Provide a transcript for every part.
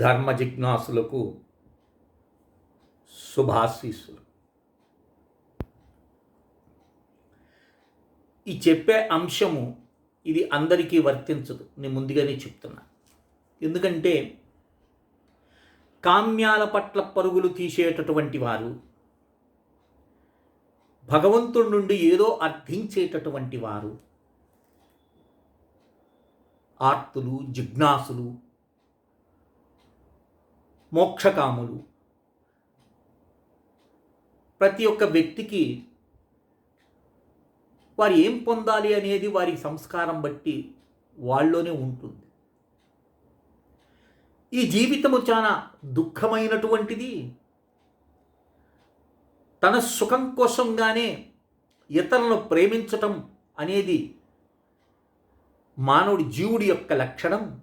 ధర్మ జిజ్ఞాసులకు శుభాశీస్సులు. ఈ చెప్పే అంశము ఇది అందరికీ వర్తించదు. నేను ముందుగానే చెప్తున్నా. ఎందుకంటే కామ్యాల పట్ల పరుగులు తీసేటటువంటి వారు భగవంతుడి నుండి ఏదో అర్థించేటటువంటి వారు ఆర్తులు జిజ్ఞాసులు మోక్షకాములు. ప్రతి ఒక్క వ్యక్తికి వారు ఏం పొందాలి అనేది వారి సంస్కారం బట్టి వాళ్ళలోనే ఉంటుంది. ఈ జీవితము చాలా దుఃఖమైనటువంటిది. తన సుఖం కోసంగానే ఇతరులను ప్రేమించటం అనేది మానవుడి జీవుడి యొక్క లక్షణం.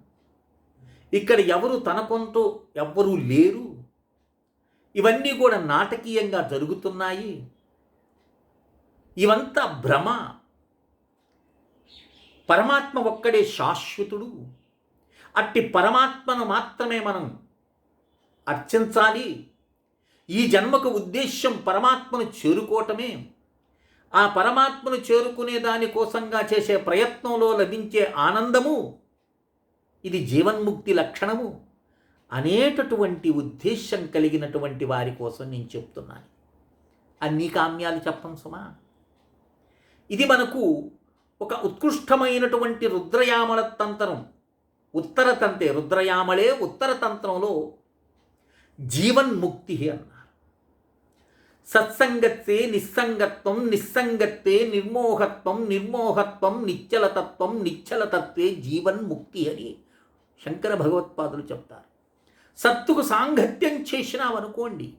ఇక్కడ ఎవరు తన కొంత ఎవ్వరూ లేరు. ఇవన్నీ కూడా నాటకీయంగా జరుగుతున్నాయి. ఇవంతా భ్రమ. పరమాత్మ ఒక్కడే శాశ్వతుడు. అట్టి పరమాత్మను మాత్రమే మనం అర్చించాలి. ఈ జన్మకు ఉద్దేశ్యం పరమాత్మను చేరుకోవటమే. ఆ పరమాత్మను చేరుకునే దానికోసంగా చేసే ప్రయత్నంలో లభించే ఆనందము ఇది జీవన్ముక్తి లక్షణము అనేటటువంటి ఉద్దేశం కలిగినటువంటి వారి కోసం నేను చెప్తున్నాను. అన్ని కామ్యాలు చెప్పం సుమా. ఇది మనకు ఒక ఉత్కృష్టమైనటువంటి రుద్రయామల తంత్రం ఉత్తర తంతే రుద్రయామలే ఉత్తర తంత్రంలో జీవన్ముక్తి అన్నారు. సత్సంగత్తే నిస్సంగత్వం నిస్సంగత్తే నిర్మోహత్వం నిర్మోహత్వం నిశ్చలతత్వం నిశ్చలతత్వే జీవన్ముక్తి అని శంకర భగవత్పాదులు చెప్తారు. సత్తుకు సాంగత్యం చేసినావనుకోండి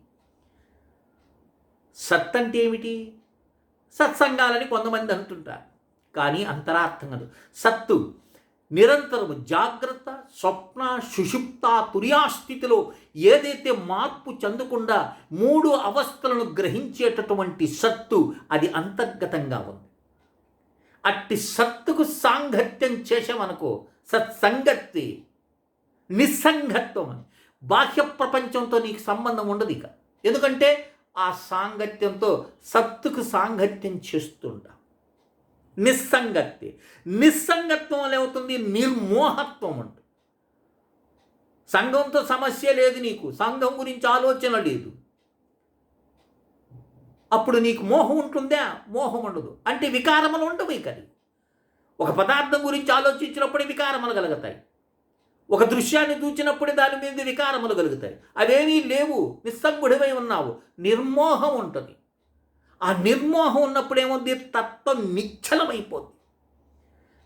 సత్ అంటే ఏమిటి సత్సంగాలని కొంతమంది అంటుంటారు కానీ అంతరార్థం కాదు. సత్తు నిరంతరము జాగ్రత్త స్వప్న సుషుప్త తుర్యాస్థితిలో ఏదైతే మార్పు చెందకుండా మూడు అవస్థలను గ్రహించేటటువంటి సత్తు అది అంతర్గతంగా ఉంది. అట్టి సత్తుకు సాంగత్యం చేసామనుకో సత్సంగత్తి నిస్సంగత్వం అని. బాహ్య ప్రపంచంతో నీకు సంబంధం ఉండదు ఇక. ఎందుకంటే ఆ సాంగత్యంతో సత్తుకు సాంగత్యం చేస్తుంటా నిస్సంగత్తి నిస్సంగత్వం ఏమవుతుంది? నిర్మోహత్వం ఉంటుంది సంఘంతో సమస్య లేదు నీకు. సంఘం గురించి ఆలోచన లేదు. అప్పుడు నీకు మోహం ఉంటుందా? మోహం ఉండదు. అంటే వికారములు ఉండవు ఇక ఒక పదార్థం గురించి ఆలోచించినప్పుడు వికారములు కలుగుతాయి. ఒక దృశ్యాన్ని చూచినప్పుడే దాని మీద వికారములు కలుగుతాయి. అవేమీ లేవు. నిస్సంగుడివై ఉన్నావు. నిర్మోహం ఉంటుంది. ఆ నిర్మోహం ఉన్నప్పుడు ఏముంది తత్వం నిచ్చలమైపోతుంది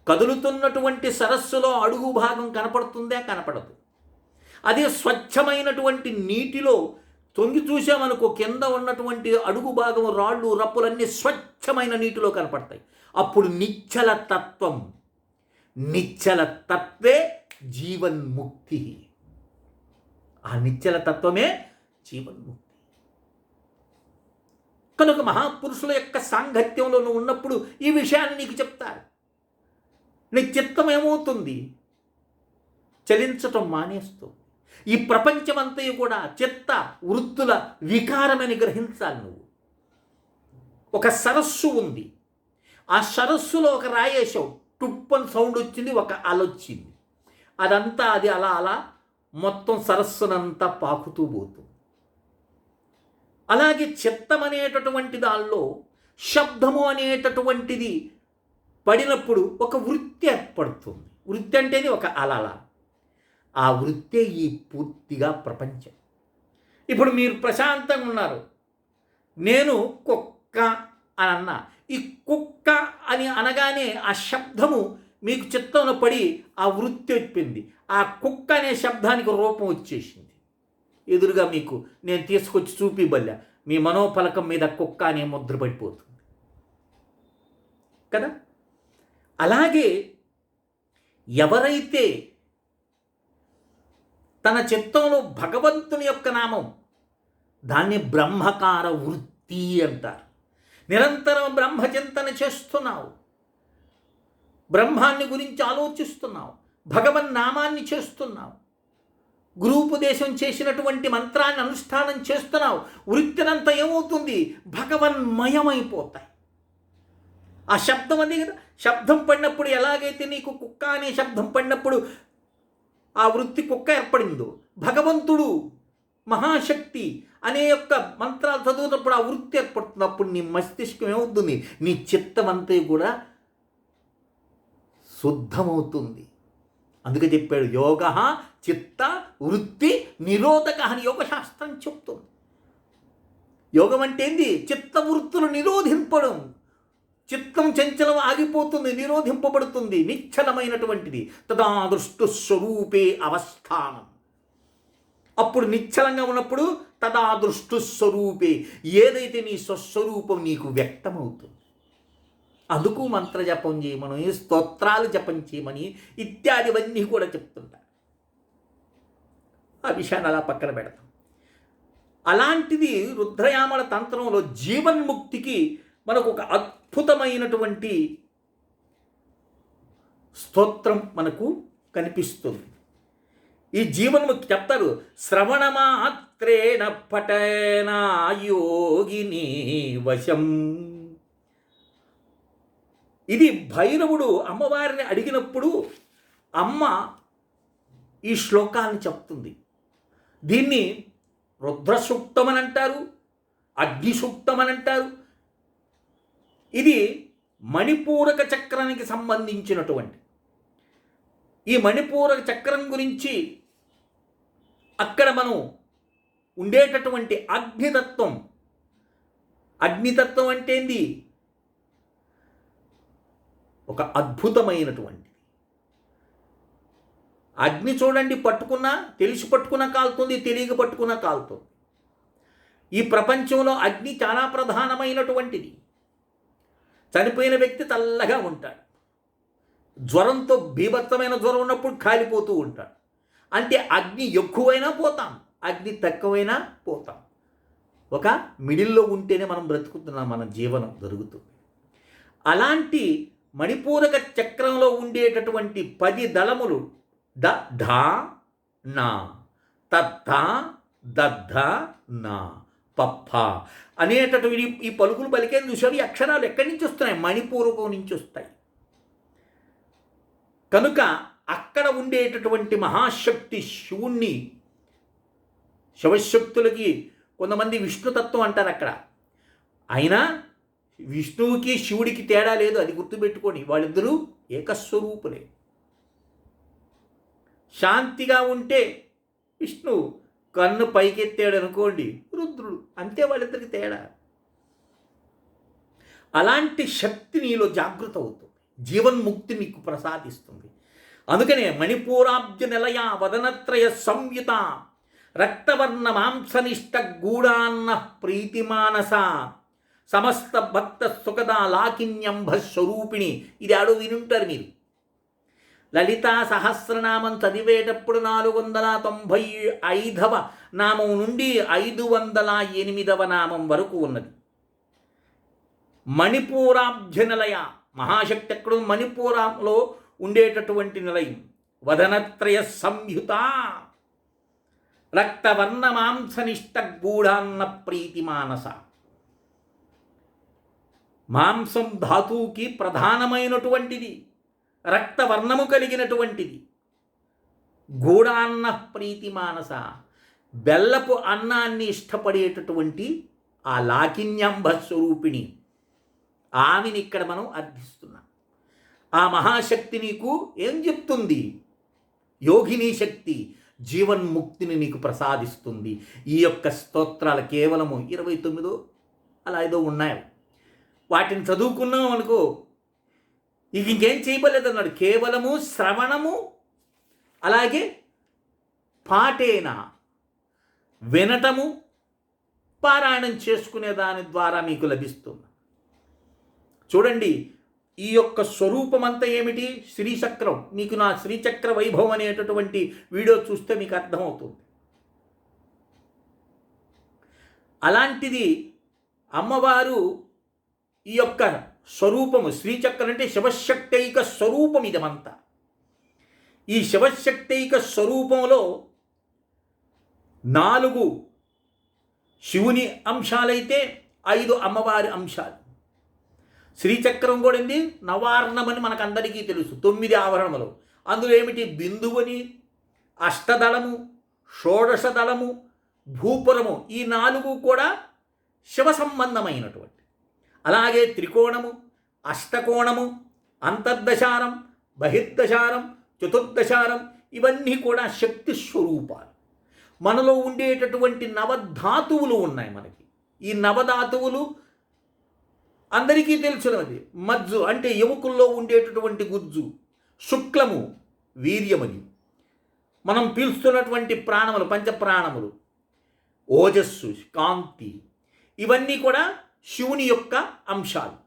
కదులుతున్నటువంటి సరస్సులో అడుగు భాగం కనపడుతుందే కనపడదు. అదే స్వచ్ఛమైనటువంటి నీటిలో తొంగి చూసామనుకో కింద ఉన్నటువంటి అడుగు భాగం రాళ్ళు రప్పులన్నీ స్వచ్ఛమైన నీటిలో కనపడతాయి. అప్పుడు నిచ్చల తత్వం నిచ్చల తత్వే జీవన్ముక్తి. ఆ నిశ్చల తత్వమే జీవన్ముక్తి. కనుక మహాపురుషుల యొక్క సాంగత్యంలో నువ్వు ఉన్నప్పుడు ఈ విషయాన్ని నీకు చెప్తారు. నీ చిత్తం ఏమవుతుంది చలించటం మానేస్తుంది. ఈ ప్రపంచమంతా కూడా చిత్త వృత్తుల వికారమని గ్రహించాలి నువ్వు. ఒక సరస్సు ఉంది. ఆ సరస్సులో ఒక రాయేశం. టుప్పని సౌండ్ వచ్చింది ఒక అల వచ్చింది. అదంతా అది అలా అలా మొత్తం సరస్సునంతా పాకుతూ పోతుంది. అలాగే చిత్తం అనేటటువంటి దానిలో శబ్దము అనేటటువంటిది పడినప్పుడు ఒక వృత్తి ఏర్పడుతుంది. వృత్తి అంటేది ఒక అలల. ఆ వృత్తే ఈ పూర్తిగా ప్రపంచం. ఇప్పుడు మీరు ప్రశాంతంగా ఉన్నారు. నేను కుక్క అని అన్నా. ఈ కుక్క అని అనగానే ఆ శబ్దము మీకు చిత్తంలో పడి ఆ వృత్తి వచ్చింది ఆ కుక్క అనే శబ్దానికి రూపం వచ్చేసింది. ఎదురుగా మీకు నేను తీసుకొచ్చి చూపి బల్లా మీ మనోఫలకం మీద కుక్క అనే ముద్ర పడిపోతుంది. కదా? అలాగే ఎవరైతే తన చిత్తంలో భగవంతుని యొక్క నామం దాన్ని బ్రహ్మకార వృత్తి అంటారు. నిరంతరం బ్రహ్మచింతన చేస్తున్నావు. బ్రహ్మాన్ని గురించి ఆలోచిస్తున్నావు. భగవన్ నామాన్ని చేస్తున్నావు. గురూపదేశం చేసినటువంటి మంత్రాన్ని అనుష్ఠానం చేస్తున్నావు. వృత్తినంతా ఏమవుతుంది? భగవన్మయమైపోతాయి. ఆ శబ్దం అది కదా. శబ్దం పడినప్పుడు ఎలాగైతే నీకు కుక్క అనే శబ్దం పడినప్పుడు ఆ వృత్తి కుక్క ఏర్పడిందో భగవంతుడు మహాశక్తి అనే యొక్క మంత్రాలు చదువుతున్నప్పుడు ఆ వృత్తి ఏర్పడుతున్నప్పుడు నీ మస్తిష్కం ఏమవుతుంది? నీ చిత్తం అంతా కూడా శుద్ధమవుతుంది. అందుకే చెప్పాడు యోగ చిత్త వృత్తి నిరోధక అని యోగశాస్త్రం చెప్తుంది. యోగం అంటే ఏంది? చిత్త వృత్తులు నిరోధింపడం. చిత్తం చంచలం ఆగిపోతుంది నిరోధింపబడుతుంది నిశ్చలమైనటువంటిది. తదా దృష్టు స్వరూపే అవస్థానం. అప్పుడు నిశ్చలంగా ఉన్నప్పుడు తదా దృష్టు స్వరూపే. ఏదైతే నీ స్వస్వరూపం నీకు వ్యక్తమవుతుంది అందుకు మంత్ర జపం చేయమని స్తోత్రాలు జపం చేయమని ఇత్యాదివన్నీ కూడా చెప్తుంటారు. ఆ విషయాన్ని అలా పక్కన పెడతాం. అలాంటిది రుద్రయామల తంత్రంలో జీవన్ముక్తికి మనకు ఒక అద్భుతమైనటువంటి స్తోత్రం మనకు కనిపిస్తుంది. ఈ జీవనము చెప్తారు. శ్రవణమాత్రేణ పటేన యోగిని వశం. ఇది భైరవుడు అమ్మవారిని అడిగినప్పుడు అమ్మ ఈ శ్లోకాన్ని చెప్తుంది. దీన్ని రుద్రసూక్తమని అంటారు అగ్నిసూక్తమని అంటారు ఇది మణిపూరక చక్రానికి సంబంధించినటువంటి. ఈ మణిపూరక చక్రం గురించి అక్కడ మనం ఉండేటటువంటి అగ్నితత్వం. అగ్నితత్వం అంటే ఏంది? ఒక అద్భుతమైనటువంటిది. అగ్ని చూడండి పట్టుకున్నా తెలిసి పట్టుకున్నా కాలుతుంది తెలియక పట్టుకున్నా కాలుతుంది. ఈ ప్రపంచంలో అగ్ని చాలా ప్రధానమైనటువంటిది. చనిపోయిన వ్యక్తి చల్లగా ఉంటాడు. జ్వరంతో బీభత్సమైన జ్వరం ఉన్నప్పుడు కాలిపోతూ ఉంటాడు. అంటే అగ్ని ఎక్కువైనా పోతాం అగ్ని తక్కువైనా పోతాం. ఒక మిడిల్లో ఉంటేనే మనం బ్రతుకుతున్నాం మన జీవనం జరుగుతుంది అలాంటి మణిపూరక చక్రంలో ఉండేటటువంటి పది దళములు ద ధా నా తద్ధ దద్ధ నా పప్ప అనేటటువంటి ఈ పలుకులు పలికేది చూసారు ఈ అక్షరాలు ఎక్కడి నుంచి వస్తున్నాయి? మణిపూర్వకం నుంచి వస్తాయి. కనుక అక్కడ ఉండేటటువంటి మహాశక్తి శివుణ్ణి శివశక్తులకి కొంతమంది విష్ణుతత్వం అంటారు అక్కడ. అయినా విష్ణువుకి శివుడికి తేడా లేదు అది గుర్తుపెట్టుకొని వాళ్ళిద్దరూ ఏకస్వరూపులే. శాంతిగా ఉంటే విష్ణు కన్ను పైకెత్తాడు అనుకోండి రుద్రుడు. అంతే వాళ్ళిద్దరికి తేడా. అలాంటి శక్తి నీలో జాగృత అవుతుంది జీవన్ముక్తి నీకు ప్రసాదిస్తుంది. అందుకనే మణిపూరాబ్జ నిలయ వదనత్రయ సంయుత. రక్తవర్ణ మాంసనిష్ట గూఢాన్న ప్రీతిమానస. సమస్త భక్త సుఖద లాకిన్యంభ స్వరూపిణి. ఇది ఆడు వినుంటారు మీరు. లలితా సహస్రనామం చదివేటప్పుడు నాలుగు వందల తొంభై ఐదవ నామం నుండి ఐదు వందల ఎనిమిదవ నామం వరకు ఉన్నది. మణిపూరాబ్జ మహాశక్తి ఎక్కడ మణిపూరంలో ఉండేటటువంటి నిలయం. వదనత్రయ సంయుత. రక్తవర్ణ మాంసనిష్ట గూఢాన్న ప్రీతి మానస. మాంసం ధాతువుకి ప్రధానమైనటువంటిది. రక్తవర్ణము కలిగినటువంటిది. గూఢాన్న ప్రీతి మానస. బెల్లపు అన్నాన్ని ఇష్టపడేటటువంటి ఆ లాకిన్యంభ స్వరూపిణి. ఆమెని ఇక్కడ మనం అర్థిస్తున్నాం. ఆ మహాశక్తి నీకు ఏం చెప్తుంది? యోగిని శక్తి జీవన్ముక్తిని నీకు ప్రసాదిస్తుంది. ఈ యొక్క స్తోత్రాలు కేవలము ఇరవై తొమ్మిదో అలా ఏదో ఉన్నాయి. వాటిని చదువుకున్నాం అనుకో ఇక ఇంకేం చేయబలేదు అన్నాడు కేవలము శ్రవణము అలాగే పాటేన వినటము పారాయణం చేసుకునే దాని ద్వారా మీకు లభిస్తుంది. చూడండి ఈ యొక్క స్వరూపమంతా ఏమిటి? శ్రీచక్రం. మీకు నా శ్రీచక్ర వైభవం అనేటటువంటి వీడియో చూస్తే మీకు అర్థమవుతుంది. అలాంటిది అమ్మవారు ఈ యొక్క స్వరూపము శ్రీచక్రం అంటే శివశక్తైక స్వరూపం ఇదమంతా. ఈ శివశక్తైక స్వరూపంలో నాలుగు శివుని అంశాలైతే ఐదు అమ్మవారి అంశాలు. శ్రీచక్రం కూడా ఏంది? నవార్ణమని మనకందరికీ తెలుసు. తొమ్మిది ఆవరణములు. అందులో ఏమిటి? బిందువని అష్టదళము షోడశదళము భూపురము ఈ నాలుగు కూడా శివ సంబంధమైనటువంటి. అలాగే త్రికోణము అష్టకోణము అంతర్దశారం బహిర్దశారం చతుర్దశారం ఇవన్నీ కూడా శక్తి స్వరూపాలు. మనలో ఉండేటటువంటి నవధాతువులు ఉన్నాయి మనకి. ఈ నవధాతువులు అందరికీ తెలుసునది. మజ్జు అంటే ఎముకల్లో ఉండేటటువంటి గుజ్జు శుక్లము వీర్యమని మనం పీల్చుతున్నటువంటి ప్రాణములు పంచప్రాణములు ఓజస్సు కాంతి ఇవన్నీ కూడా శివుని యొక్క అంశాలు.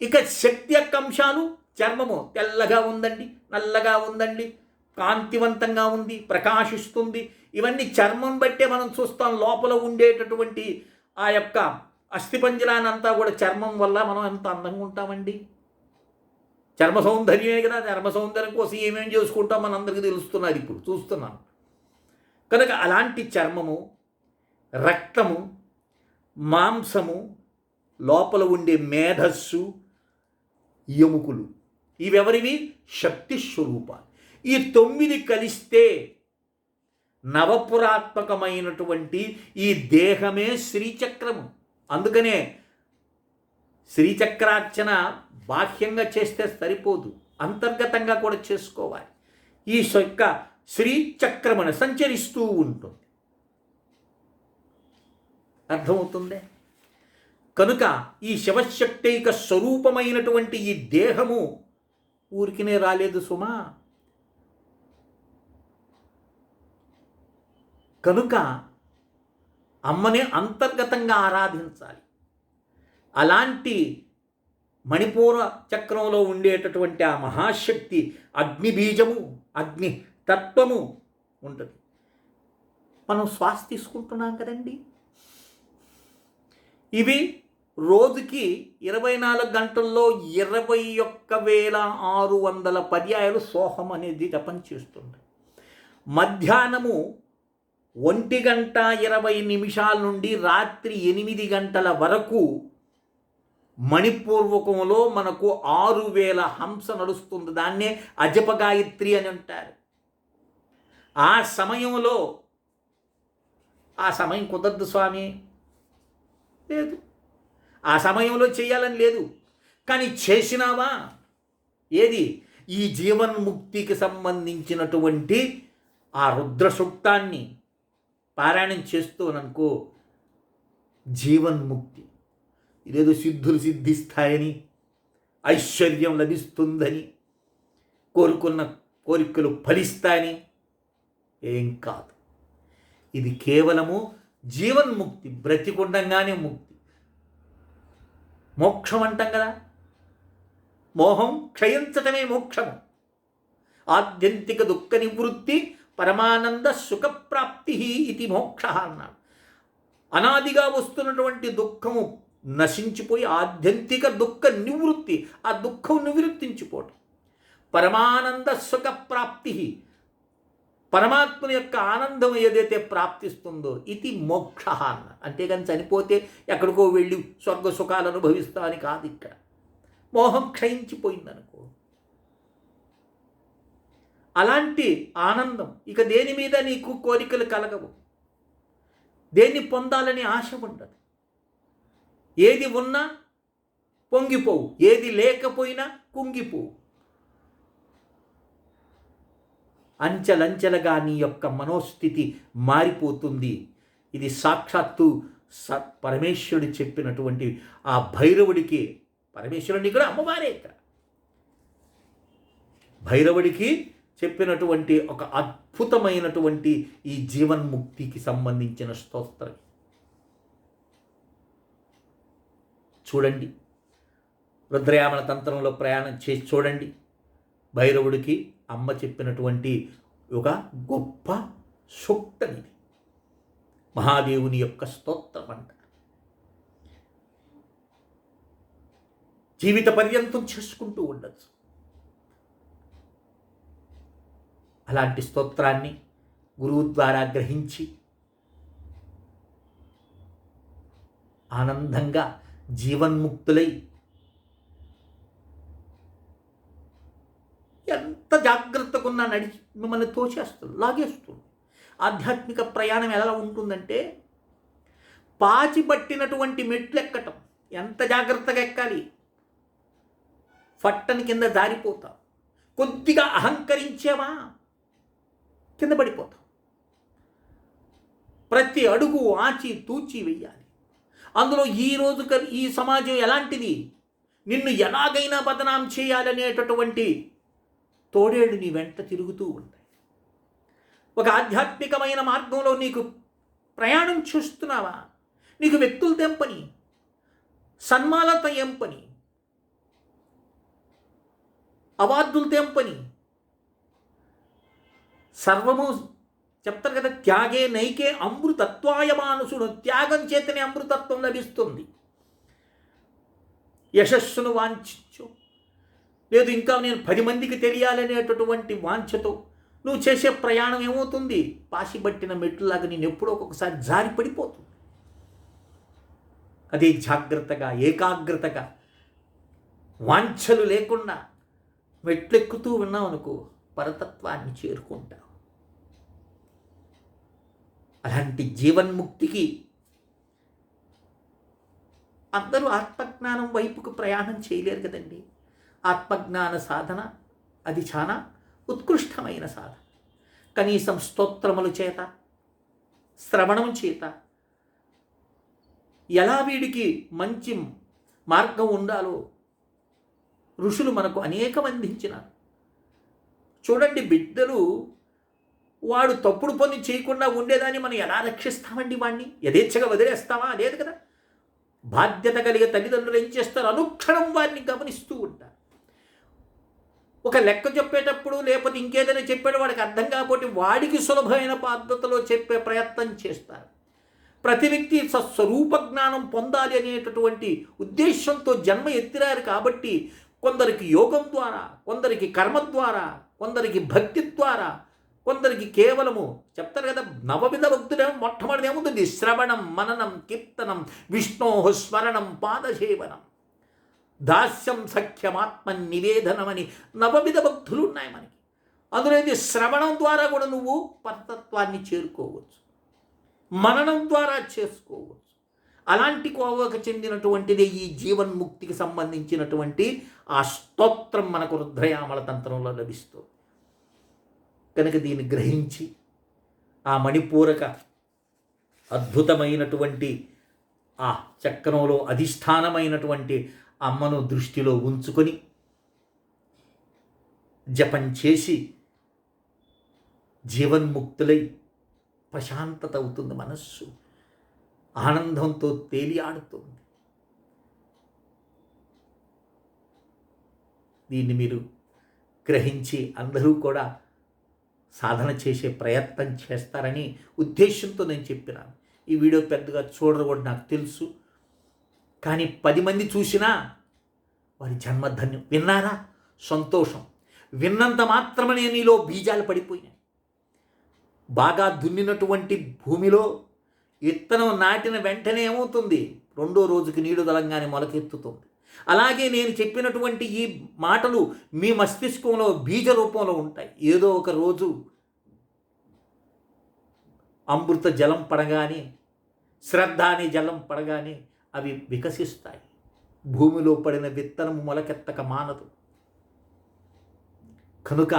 ఇక శక్తి యొక్క అంశాలు చర్మము తెల్లగా ఉందండి నల్లగా ఉందండి కాంతివంతంగా ఉంది ప్రకాశిస్తుంది. ఇవన్నీ చర్మం బట్టే మనం చూస్తాం లోపల ఉండేటటువంటి ఆ యొక్క అస్థిపంజరాన్ని కూడా చర్మం వల్ల మనం ఎంత అందంగా ఉంటామండి? చర్మ సౌందర్యమే కదా చర్మ సౌందర్యం కోసం ఏమేం చేసుకుంటాం మన అందరికీ తెలుస్తున్నది ఇప్పుడు చూస్తున్నాను. కనుక అలాంటి చర్మము రక్తము మాంసము లోపల ఉండే మేధస్సు ఎముకలు ఇవెవరివి? శక్తి స్వరూపాలు. ఈ తొమ్మిది కలిస్తే నవపురాత్మకమైనటువంటి ఈ దేహమే శ్రీచక్రము. అందుకనే శ్రీచక్రార్చన బాహ్యంగా చేస్తే సరిపోదు అంతర్గతంగా కూడా చేసుకోవాలి. ఈ యొక్క శ్రీచక్రమని సంచరిస్తూ ఉంటుంది. అర్థమవుతుందే? కనుక ఈ శివశక్తైక స్వరూపమైనటువంటి ఈ దేహము ఊరికినే రాలేదు సుమా. కనుక అమ్మని అంతర్గతంగా ఆరాధించాలి. అలాంటి మణిపూర చక్రంలో ఉండేటటువంటి ఆ మహాశక్తి అగ్ని బీజము అగ్ని తత్వము ఉంటుంది. మనం శ్వాస తీసుకుంటున్నాం కదండి. ఇవి రోజుకి ఇరవై నాలుగు గంటల్లో ఇరవై ఒక్క వేల ఆరు వందల పర్యాయాలు సోహం అనేది జపం చేస్తుంది మధ్యాహ్నము ఒంటి గంట ఇరవై నిమిషాల నుండి రాత్రి ఎనిమిది గంటల వరకు మణిపూర్వకంలో మనకు ఆరు వేల హంస నడుస్తుంది. దాన్నే అజపగాయత్రి అని అంటారు. ఆ సమయంలో ఆ సమయం కుదరదు స్వామి. లేదు. ఆ సమయంలో చేయాలని లేదు. కానీ చేసినావా? ఏది? ఈ జీవన్ముక్తికి సంబంధించినటువంటి ఆ రుద్ర సూక్తాన్ని పారాయణం చేస్తూననుకో జీవన్ముక్తి. ఇదేదో సిద్ధులు సిద్ధిస్తాయని ఐశ్వర్యం లభిస్తుందని కోరుకున్న కోరికలు ఫలిస్తాయని ఏం కాదు. ఇది కేవలము జీవన్ముక్తి బ్రతికుండంగానే ముక్తి. మోక్షం అంటాం కదా? మోహం క్షయించటమే మోక్షము. ఆధ్యంతిక దుఃఖ నివృత్తి పరమానంద సుఖప్రాప్తి ఇది మోక్ష అన్నాడు. అనాదిగా వస్తున్నటువంటి దుఃఖము నశించిపోయి ఆధ్యంతిక దుఃఖ నివృత్తి ఆ దుఃఖం నివృత్తించిపోవటం. పరమానంద సుఖ ప్రాప్తి పరమాత్మని యొక్క ఆనందం ఏదైతే ప్రాప్తిస్తుందో ఇది మోక్ష అన్న అంతేగాని చనిపోతే ఎక్కడికో వెళ్ళి స్వర్గ సుఖాలు అనుభవిస్తా అని కాదు ఇక్కడ. మోహం క్షయించిపోయిందనుకో అలాంటి ఆనందం. ఇక దేని మీద నీకు కోరికలు కలగవు? దేన్ని పొందాలని ఆశ ఉండదు. ఏది ఉన్నా పొంగిపోవు. ఏది లేకపోయినా కుంగిపోవు. అంచెలంచెలుగా నీ యొక్క మనోస్థితి మారిపోతుంది. ఇది సాక్షాత్తు స పరమేశ్వరుడు చెప్పినటువంటి ఆ భైరవుడికి పరమేశ్వరుడిని కూడా అమ్మవారే ఇక్కడ. భైరవుడికి చెప్పినటువంటి ఒక అద్భుతమైనటువంటి ఈ జీవన్ముక్తికి సంబంధించిన స్తోత్రం. చూడండి. రుద్రయామల తంత్రంలో ప్రయాణం చేసి చూడండి. భైరవుడికి అమ్మ చెప్పినటువంటి ఒక గొప్ప సూక్తం ఇది మహాదేవుని యొక్క స్తోత్రం అంటారు జీవిత పర్యంతం చేసుకుంటూ ఉండొచ్చు. అలాంటి స్తోత్రాన్ని గురువు ద్వారా గ్రహించి ఆనందంగా జీవన్ముక్తులై ఎంత జాగ్రత్తగా ఉన్నా నడిచి మిమ్మల్ని తోచేస్తుంది లాగేస్తుంది. ఆధ్యాత్మిక ప్రయాణం ఎలా ఉంటుందంటే పాచి పట్టినటువంటి మెట్లు ఎక్కటం. ఎంత జాగ్రత్తగా ఎక్కాలి? ఫట్టని కింద జారిపోతాం. కొద్దిగా అహంకరించేవా కింద పడిపోతాం. ప్రతి అడుగు ఆచి తూచి వెయ్యాలి. అందులో ఈ రోజు ఈ సమాజం ఎలాంటిది? నిన్ను ఎలాగైనా బదనాం చేయాలనేటటువంటి తోడేడు నీ వెంట తిరుగుతూ ఉంటాయి. ఒక ఆధ్యాత్మికమైన మార్గంలో నీకు ప్రయాణం చూస్తున్నావా? నీకు వ్యక్తులు తెంపని సన్మాలత ఎంపని అవార్డులు తెంపని సర్వము చెప్తారు కదా త్యాగే నైకే అమృతత్వాయ మానుసుడు త్యాగం చేతనే అమృతత్వం లభిస్తుంది. యశస్సును వాంఛించు. లేదు ఇంకా నేను పది మందికి తెలియాలనేటటువంటి వాంఛతో నువ్వు చేసే ప్రయాణం ఏమవుతుంది? పాసిబట్టిన మెట్లులాగా నేను ఎప్పుడో ఒక్కొక్కసారి జారి పడిపోతుంది. అదే జాగ్రత్తగా ఏకాగ్రతగా వాంఛలు లేకుండా మెట్లెక్కుతూ ఉన్నావు అనుకో పరతత్వాన్ని చేరుకుంటావు. అలాంటి జీవన్ముక్తికి అందరూ ఆత్మజ్ఞానం వైపుకు ప్రయాణం చేయలేరు కదండి. ఆత్మజ్ఞాన సాధన అది చాలా ఉత్కృష్టమైన సాధన. కనీసం స్తోత్రముల చేత శ్రవణం చేత ఎలా వీడికి మంచి మార్గం ఉండాలో ఋషులు మనకు అనేకం అందించినారు చూడండి బిడ్డలు వాడు తప్పుడు పని చేయకుండా ఉండేదాన్ని మనం ఎలా రక్షిస్తామండి వాడిని యథేచ్ఛగా వదిలేస్తామా? లేదు కదా. బాధ్యత కలిగే తల్లిదండ్రులు ఏం చేస్తారు? అనుక్షణం వారిని గమనిస్తూ ఉంటారు. ఒక లెక్క చెప్పేటప్పుడు లేకపోతే ఇంకేదైనా చెప్పాడు వాడికి అర్థం కాకపోతే వాడికి సులభమైన పద్ధతిలో చెప్పే ప్రయత్నం చేస్తారు. ప్రతి వ్యక్తి సస్వరూప జ్ఞానం పొందాలి అనేటటువంటి ఉద్దేశంతో జన్మ ఎత్తిరారు కాబట్టి కొందరికి యోగం ద్వారా కొందరికి కర్మ ద్వారా కొందరికి భక్తి ద్వారా కొందరికి కేవలము చెప్తారు కదా నవవిధ భక్తుడేమో మొట్టమొదటి ఏముంటుంది శ్రవణం మననం కీర్తనం విష్ణోహ స్మరణం పాదసేవనం. దాస్యం సఖ్యమాత్మ నివేదనం అని నవవిధ భక్తులు ఉన్నాయి మనకి. అందులో శ్రవణం ద్వారా కూడా నువ్వు పరతత్వాన్ని చేరుకోవచ్చు. మననం ద్వారా చేసుకోవచ్చు. అలాంటి కోవకు చెందినటువంటిదే ఈ జీవన్ముక్తికి సంబంధించినటువంటి ఆ స్తోత్రం మనకు రుద్రయామల తంత్రంలో లభిస్తుంది. కనుక దీన్ని గ్రహించి ఆ మణిపూరక అద్భుతమైనటువంటి ఆ చక్రంలో అధిష్టానమైనటువంటి అమ్మను దృష్టిలో ఉంచుకొని జపం చేసి జీవన్ముక్తులై ప్రశాంతత అవుతుంది మనస్సు ఆనందంతో తేలియాడుతుంది. దీన్ని మీరు గ్రహించి అందరూ కూడా సాధన చేసే ప్రయత్నం చేస్తారని ఉద్దేశంతో నేను చెప్పినాను. ఈ వీడియో పెద్దగా చూడరు కూడా నాకు తెలుసు. కానీ పది మంది చూసినా వారి జన్మధన్యం విన్నారా? సంతోషం. విన్నంత మాత్రమే నీలో బీజాలు పడిపోయినాయి. బాగా దున్నినటువంటి భూమిలో విత్తనం నాటిన వెంటనే ఏమవుతుంది? రెండో రోజుకి నీడు తలంగానే మొలకెత్తుతుంది. అలాగే నేను చెప్పినటువంటి ఈ మాటలు మీ మస్తిష్కంలో బీజ రూపంలో ఉంటాయి. ఏదో ఒక రోజు అమృత జలం పడగానే శ్రద్ధ అనే జలం పడగానే అవి వికసిస్తాయి. భూమిలో పడిన విత్తనము మొలకెత్తక మానదు. కనుక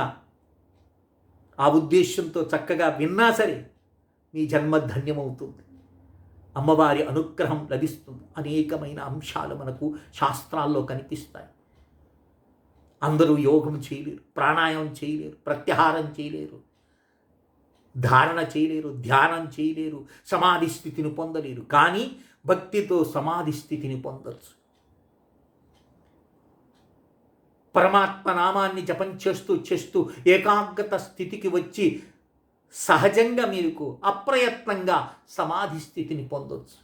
ఆ ఉద్దేశంతో చక్కగా విన్నా సరే మీ జన్మ ధన్యమవుతుంది. అమ్మవారి అనుగ్రహం లభిస్తుంది. అనేకమైన అంశాలు మనకు శాస్త్రాల్లో కనిపిస్తాయి. అందరూ యోగం చేయలేరు ప్రాణాయామం చేయలేరు ప్రత్యాహారం చేయలేరు ధారణ చేయలేరు ధ్యానం చేయలేరు సమాధి స్థితిని పొందలేరు. కానీ భక్తితో సమాధి స్థితిని పొందచ్చు. పరమాత్మ నామాన్ని జపం చేస్తూ చేస్తూ ఏకాగ్రత స్థితికి వచ్చి సహజంగా మీకు అప్రయత్నంగా సమాధి స్థితిని పొందొచ్చు.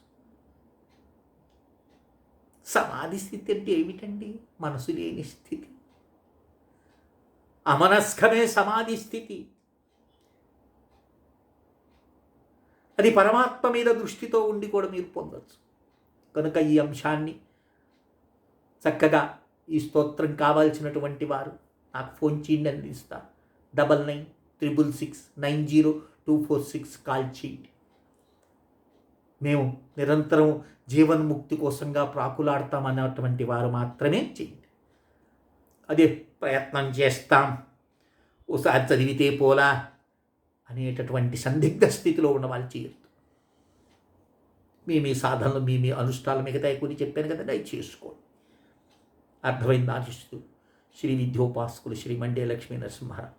సమాధి స్థితి అంటే ఏమిటండి? మనసు లేని స్థితి. అమనస్కమే సమాధి స్థితి. అది పరమాత్మ మీద దృష్టితో ఉండి కూడా మీరు పొందొచ్చు. కనుక ఈ అంశాన్ని చక్కగా ఈ స్తోత్రం కావాల్సినటువంటి వారు నాకు ఫోన్ చేయండి అందిస్తా double nine triple six nine zero two four six call చేయండి మేము నిరంతరం జీవన్ముక్తి కోసంగా ప్రాకులాడతామన్నటువంటి వారు మాత్రమే చేయండి. అదే ప్రయత్నం చేస్తాం. ఒకసారి చదివితే పోలా అనేటటువంటి సందిగ్ధ స్థితిలో ఉన్న వాళ్ళు చేయొద్దు. మీ మీ సాధనలు మీ మీ అనుష్ఠానాలు మిగతా కొన్ని చెప్పాను కదా అవి చేసుకోండి అర్థమైంది ఆశిస్తూ శ్రీ విద్యోపాసకులు శ్రీ మండే లక్ష్మీ నరసింహారావు.